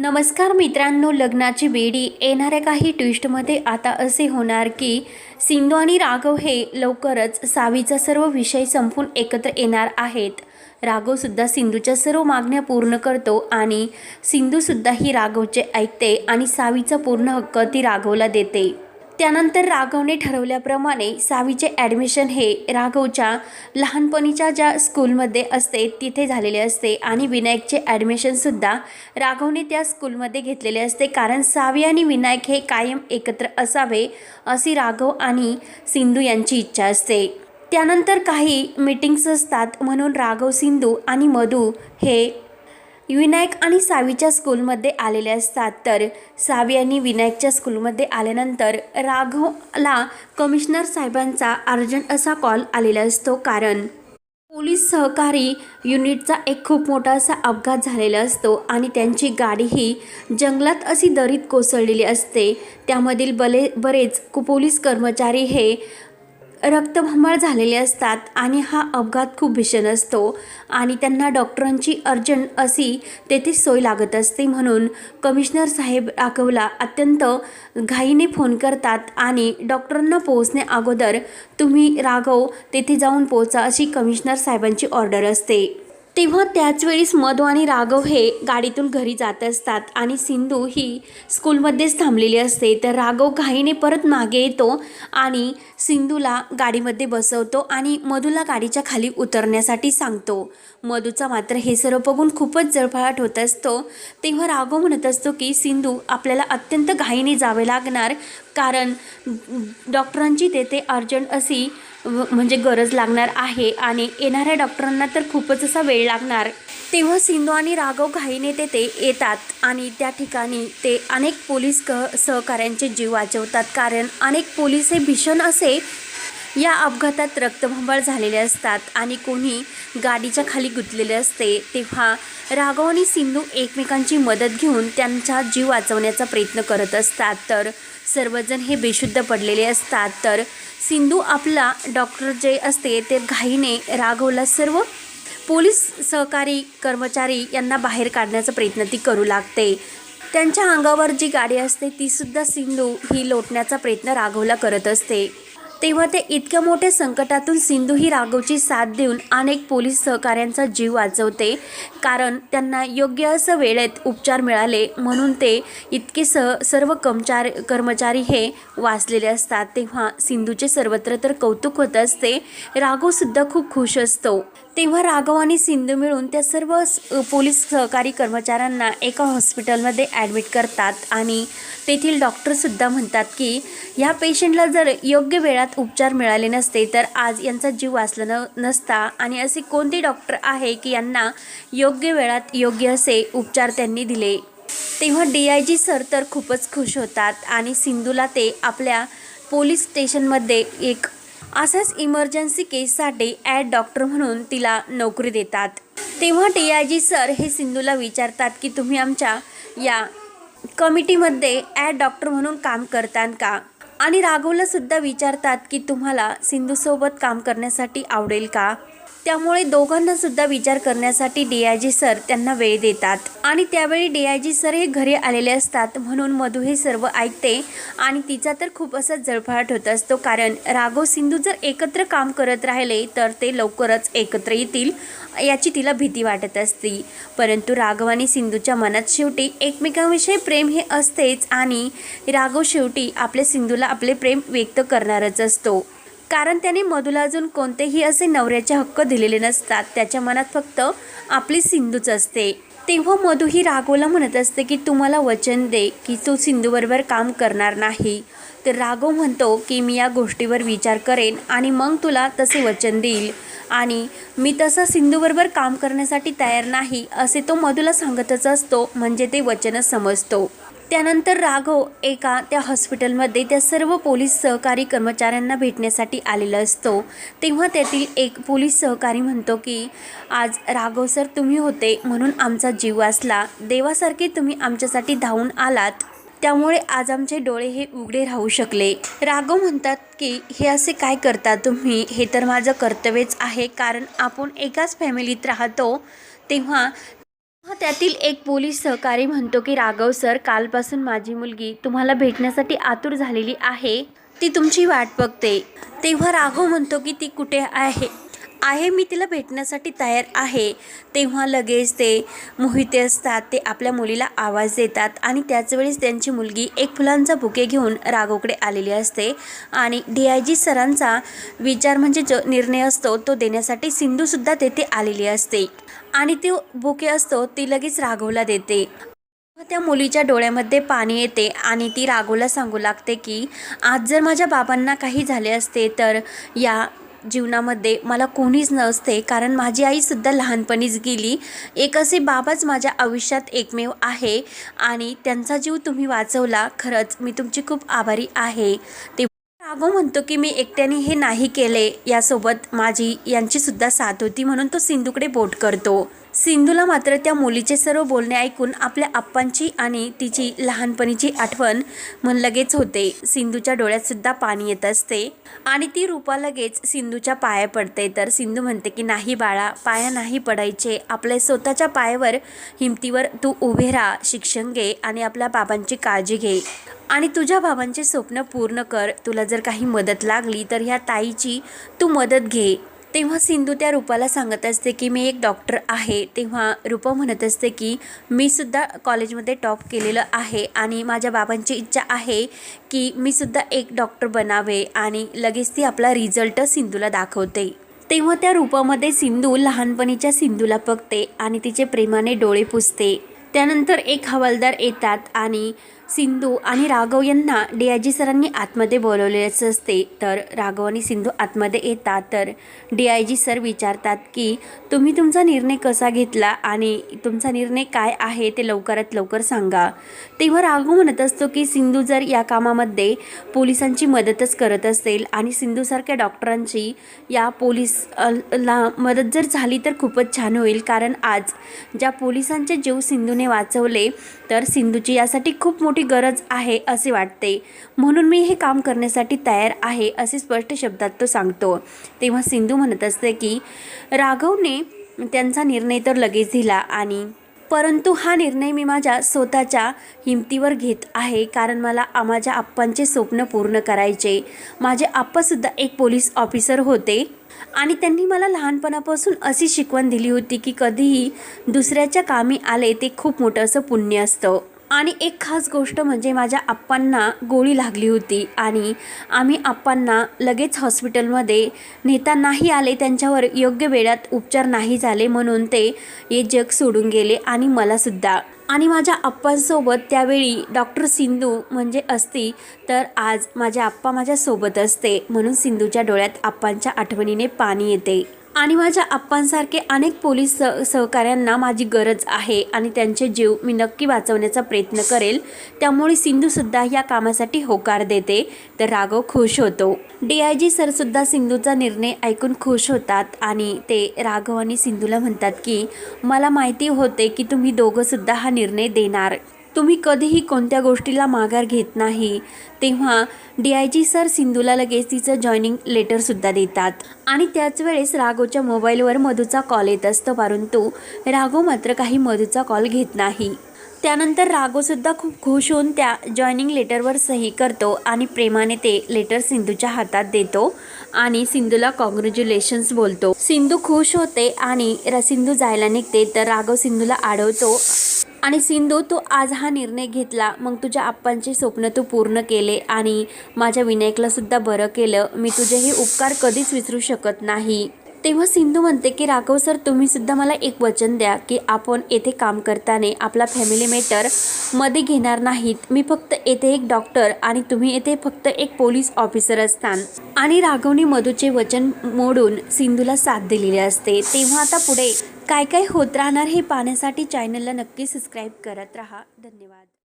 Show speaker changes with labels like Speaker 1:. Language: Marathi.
Speaker 1: नमस्कार मित्रांनो लग्नाची बेडी येणाऱ्या काही ट्विस्टमध्ये आता असे होणार की सिंधू आणि राघव हे लवकरच सावीचा सर्व विषय संपून एकत्र येणार आहेत. राघवसुद्धा सिंधूच्या सर्व मागण्या पूर्ण करतो आणि सिंधूसुद्धा ही राघवचे ऐकते आणि सावीचा पूर्ण हक्क ती राघवला देते. त्यानंतर राघवने ठरवल्याप्रमाणे सावीचे ॲडमिशन हे राघवच्या लहानपणीच्या ज्या स्कूलमध्ये असते तिथे झालेले असते. आणि विनायकचे ॲडमिशनसुद्धा राघवने त्या स्कूलमध्ये घेतलेले असते. कारण सावी आणि विनायक हे कायम एकत्र असावे अशी राघव आणि सिंधू यांची इच्छा असते. त्यानंतर काही मीटिंग्स असतात. म्हणून राघव सिंधू आणि मधू हे विनायक आणि सावीच्या स्कूलमध्ये आलेले असतात. तर सावी आणि विनायकच्या स्कूलमध्ये आल्यानंतर राघवला कमिशनर साहेबांचा अर्जंट असा कॉल आलेला असतो. कारण पोलीस सहकारी युनिटचा एक खूप मोठा असा अपघात झालेला असतो आणि त्यांची गाडी ही जंगलात अशी दरीत कोसळलेली असते. त्यामधील बले बरेच कु- पोलीस कर्मचारी हे रक्तभमळ झालेले असतात आणि हा अपघात खूप भीषण असतो. आणि त्यांना डॉक्टरांची अर्जंट अशी तेथे सोय लागत असते म्हणून कमिशनर साहेब राघवला अत्यंत घाईने फोन करतात आणि डॉक्टरांना पोहोचणे अगोदर तुम्ही राघव तेथे जाऊन पोहोचा अशी कमिशनर साहेबांची ऑर्डर असते. तेव्हा त्याच वेळेस मधू आणि राघव हे गाडीतून घरी जात असतात आणि सिंधू ही स्कूलमध्येच थांबलेली असते. तर राघव घाईने परत मागे येतो आणि सिंधूला गाडीमध्ये बसवतो आणि मधूला गाडीच्या खाली उतरण्यासाठी सांगतो. मधूचा मात्र हे सर्व बघून खूपच जळफळाट होत असतो. तेव्हा राघव म्हणत असतो की सिंधू आपल्याला अत्यंत घाईने जावे लागणार. कारण डॉक्टरांची तेथे अर्जंट अशी म्हणजे गरज लागणार आहे आणि येणाऱ्या डॉक्टरांना तर खूपच असा वेळ लागणार. तेव्हा सिंधू आणि राघव घाईने तेथे येतात आणि त्या ठिकाणी ते अनेक पोलीस क सहकाऱ्यांचे जीव वाचवतात. कारण अनेक पोलीस हे भीषण असे या अपघातात रक्तभंबाळ झालेले असतात आणि कोणी गाडीच्या खाली गुंतलेले असते. तेव्हा राघव आणि सिंधू एकमेकांची मदत घेऊन त्यांचा जीव वाचवण्याचा प्रयत्न करत असतात. तर सर्वजण हे बेशुद्ध पडलेले असतात. तर सिंधू आपला डॉक्टर जे असते ते घाईने राघवला सर्व. पोलीस सहकारी कर्मचारी यांना बाहेर काढण्याचा प्रयत्न ती करू लागते. त्यांच्या अंगावर जी गाडी असते तीसुद्धा सिंधू ही लोटण्याचा प्रयत्न राघवला करत असते. तेव्हा ते इतक्या मोठ्या संकटातून सिंधू ही राघवची साथ देऊन अनेक पोलीस सहकाऱ्यांचा जीव वाचवते. कारण त्यांना योग्य असं वेळेत उपचार मिळाले म्हणून ते इतके स सर्व कर्मचार कर्मचारी हे वाचलेले असतात. तेव्हा सिंधूचे सर्वत्र तर कौतुक होत असते. राघवसुद्धा खूप खुश असतो. तेव्हा राघव आणि सिंधू मिळून त्या सर्व स- पोलीस सहकारी कर्मचाऱ्यांना एका हॉस्पिटलमध्ये ॲडमिट करतात आणि तेथील डॉक्टरसुद्धा म्हणतात की ह्या पेशंटला जर योग्य वेळात उपचार मिळाले नसते तर आज यांचा जीव वाचला न नसता आणि असे कोणते डॉक्टर आहे की यांना योग्य वेळात योग्य असे उपचार त्यांनी दिले? तेव्हा डी आय जी सर तर खूपच खुश होतात आणि सिंधूला ते आपल्या पोलीस स्टेशनमध्ये एक असाच इमर्जन्सी केससाठी ॲड डॉक्टर म्हणून तिला नोकरी देतात. तेव्हा टी आय जी सर हे सिंधूला विचारतात की तुम्ही आमच्या या कमिटीमध्ये ॲड डॉक्टर म्हणून काम करतात का? आणि राघवला सुद्धा विचारतात की तुम्हाला सिंधूसोबत काम करण्यासाठी आवडेल का? त्यामुळे दोघांना सुद्धा विचार करण्यासाठी डी आय जी सर त्यांना वेळ देतात. आणि त्यावेळी डी आय जी सर हे घरी आलेले असतात म्हणून मधू हे सर्व ऐकते. आणि तिचा तर खूप असा जळफळाट होत असतो. कारण राघव सिंधू जर एकत्र काम करत राहिले तर ते लवकरच एकत्र येतील याची तिला भीती वाटत असती. परंतु राघव आणि सिंधूच्या मनात शेवटी एकमेकांविषयी प्रेम हे असतेच आणि राघव शेवटी आपल्या सिंधूला आपले प्रेम व्यक्त करणारच असतो. कारण त्याने मधूला अजून कोणतेही असे नवऱ्याचे हक्क दिलेले नसतात. त्याच्या मनात फक्त आपली सिंधूच असते. तेव्हा मधू ही राघवला म्हणत असते की तुम्हाला वचन दे की तू सिंधूबरोबर काम करणार नाही. तर राघव म्हणतो की मी या गोष्टीवर विचार करेन आणि मग तुला तसे वचन देईल. आणि मी तसं सिंधूबरोबर काम करण्यासाठी तयार नाही असे तो मधूला सांगतच असतो. म्हणजे ते वचनच समजतो. त्यानंतर राघव एका त्या हॉस्पिटलमध्ये त्या सर्व पोलीस सहकारी कर्मचाऱ्यांना भेटण्यासाठी आलेला असतो. तेव्हा त्यातील एक पोलीस सहकारी म्हणतो की आज राघव सर तुम्ही होते म्हणून आमचा जीव वाचला. देवासारखे तुम्ही आमच्यासाठी धावून आलात. त्यामुळे आज आमचे डोळे हे उघडे राहू शकले. राघव म्हणतात की हे असे काय करता तुम्ही? हे तर माझं कर्तव्यच आहे. कारण आपण एकाच फॅमिलीत राहतो. तेव्हा त्यातील एक पोलीस सहकारी म्हणतो की राघव सर कालपासून माझी मुलगी तुम्हाला भेटण्यासाठी आतुर झालेली आहे. ती तुमची वाट बघते. तेव्हा राघव म्हणतो की ती कुठे आहे? आहे मी तिला भेटण्यासाठी तयार आहे. तेव्हा लगेच ते मोहिते असतात. ते आपल्या मुलीला आवाज देतात आणि त्याच वेळेस त्यांची मुलगी एक फुलांचा बुके घेऊन राघवकडे आलेली असते. आणि डी आय जी सरांचा विचार म्हणजे जो निर्णय असतो तो देण्यासाठी सिंधूसुद्धा तेथे आलेली असते. आणि तो बुके असतो ती लगेच राघवला देते. त्या मुलीच्या डोळ्यामध्ये पाणी येते आणि ती राघवला सांगू लागते की आज जर माझ्या बाबांना काही झाले असते तर या जीवनामध्ये मला कोणीच नसते कारण माझी आईसुद्धा लहानपणीच गेली. एक असे बाबाच माझ्या आयुष्यात एकमेव आहे आणि त्यांचा जीव तुम्ही वाचवला. खरंच मी तुमची खूप आभारी आहे. ते राघव म्हणतो की मी एकट्याने हे नाही केले. यासोबत माझी यांचीसुद्धा साथ होती म्हणून तो सिंधूकडे बोट करतो. सिंधूला मात्र त्या मुलीचे सर्व बोलणे ऐकून आपल्या आप्पांची आणि तिची लहानपणीची आठवण मन लगेच होते. सिंधूच्या डोळ्यात सुद्धा पाणी येत असते. आणि ती रूपा लगेच सिंधूच्या पाया पडते. तर सिंधू म्हणते की नाही बाळा पाया नाही पडायचे. आपल्या स्वतःच्या पायावर हिमतीवर तू उभे राहा. शिक्षण घे आणि आपल्या बाबांची काळजी घे. आणि तुझ्या बाबांचे स्वप्न पूर्ण कर. तुला जर काही मदत लागली तर ह्या ताईची तू मदत घे. तेव्हा सिंधू त्या रूपाला सांगत असते की मी एक डॉक्टर आहे. तेव्हा रूपा म्हणत असते की मी सुद्धा कॉलेजमध्ये टॉप केलेलं आहे आणि माझ्या बाबांची इच्छा आहे की मी सुद्धा एक डॉक्टर बनावे आणि लगेच ती आपला रिझल्ट सिंधूला दाखवते. तेव्हा त्या रूपामध्ये सिंधू लहानपणीच्या सिंधूला बघते आणि तिचे प्रेमाने डोळे पुसते. त्यानंतर एक हवालदार येतात आणि सिंधू आणि राघव यांना डी आय जी सरांनी आतमध्ये बोलवलेच असते. तर राघव आणि सिंधू आतमध्ये येतात. तर डी आय जी सर विचारतात की तुम्ही तुमचा निर्णय कसा घेतला आणि तुमचा निर्णय काय आहे ते लवकरात लवकर सांगा. तेव्हा राघव म्हणत असतो की सिंधू जर या कामामध्ये पोलिसांची मदतच करत असेल आणि सिंधूसारख्या डॉक्टरांची या पोलीस ला मदत जर झाली तर खूपच छान होईल. कारण आज ज्या पोलिसांचे जीव सिंधूने वाचवले तर सिंधूची यासाठी खूप मोठी गरज आहे असे वाटते. म्हणून मी हे काम करण्यासाठी तयार आहे असे स्पष्ट शब्दात तो सांगतो. तेव्हा सिंधू म्हणत असते की राघवने त्यांचा निर्णय तर लगेच दिला आणि परंतु हा निर्णय मी माझ्या स्वतःच्या हिमतीवर घेत आहे कारण मला माझ्या आप्पांचे स्वप्न पूर्ण करायचे. माझे आप्पासुद्धा एक पोलीस ऑफिसर होते आणि त्यांनी मला लहानपणापासून अशी शिकवण दिली होती की कधीही दुसऱ्याच्या कामी आले ते खूप मोठं असं पुण्य असतं. आणि एक खास गोष्ट म्हणजे माझ्या आप्पांना गोळी लागली होती आणि आम्ही आप्पांना लगेच हॉस्पिटलमध्ये नेता नाही आले त्यांच्यावर योग्य वेळात उपचार नाही झाले म्हणून ते हे जग सोडून गेले आणि मलासुद्धा आणि माझ्या आप्पांसोबत त्यावेळी डॉक्टर सिंधू म्हणजे असती तर आज माझ्या आप्पा माझ्यासोबत असते म्हणून सिंधूच्या डोळ्यात आप्पांच्या आठवणीने पाणी येते. आणि माझ्या आप्पांसारखे अनेक पोलीस स सहकाऱ्यांना माझी गरज आहे आणि त्यांचे जीव मी नक्की वाचवण्याचा प्रयत्न करेल. त्यामुळे सिंधूसुद्धा या कामासाठी होकार देते. तर राघव खुश होतो. डी आय जी सरसुद्धा सिंधूचा निर्णय ऐकून खुश होतात आणि ते राघव आणि सिंधूला म्हणतात की मला माहिती होते की तुम्ही दोघंसुद्धा हा निर्णय देणार. तुम्ही कधीही कोणत्या गोष्टीला माघार घेत नाही तेव्हा डी आय जी सर सिंधूला लगेच तिचं जॉईनिंग लेटरसुद्धा देतात. आणि त्याच वेळेस राघोच्या मोबाईलवर मधूचा कॉल येत असतो परंतु राघो मात्र काही मधूचा कॉल घेत नाही. त्यानंतर राघोसुद्धा खूप खुश होऊन त्या जॉईनिंग लेटरवर सही करतो आणि प्रेमाने ते लेटर सिंधूच्या हातात देतो आणि सिंधूला कॉंग्रॅच्युलेशन्स बोलतो. सिंधू खुश होते आणि रसिंधू सिंधू जायला निघते तर राघव सिंधूला अडवतो आणि सिंधू तू आज हा निर्णय घेतला. मग तुझ्या आप्पांचे स्वप्न तू पूर्ण केले आणि माझ्या विनायकला सुद्धा बरं केलं. मी तुझे हे उपकार कधीच विसरू शकत नाही. तेव्हा सिंधू म्हणते की राघव सर तुम्ही सुद्धा मला एक वचन द्या की आपण येथे काम करताना आपला फॅमिली मॅटरमध्ये घेणार नाहीत. मी फक्त येथे एक डॉक्टर आणि तुम्ही येथे फक्त एक पोलीस ऑफिसर असतान. आणि राघवने मधूचे वचन मोडून सिंधूला साथ दिलेली असते. तेव्हा आता पुढे काय काय होत राहणार हे पाहण्यासाठी चॅनलला नक्की सबस्क्राईब करत राहा. धन्यवाद.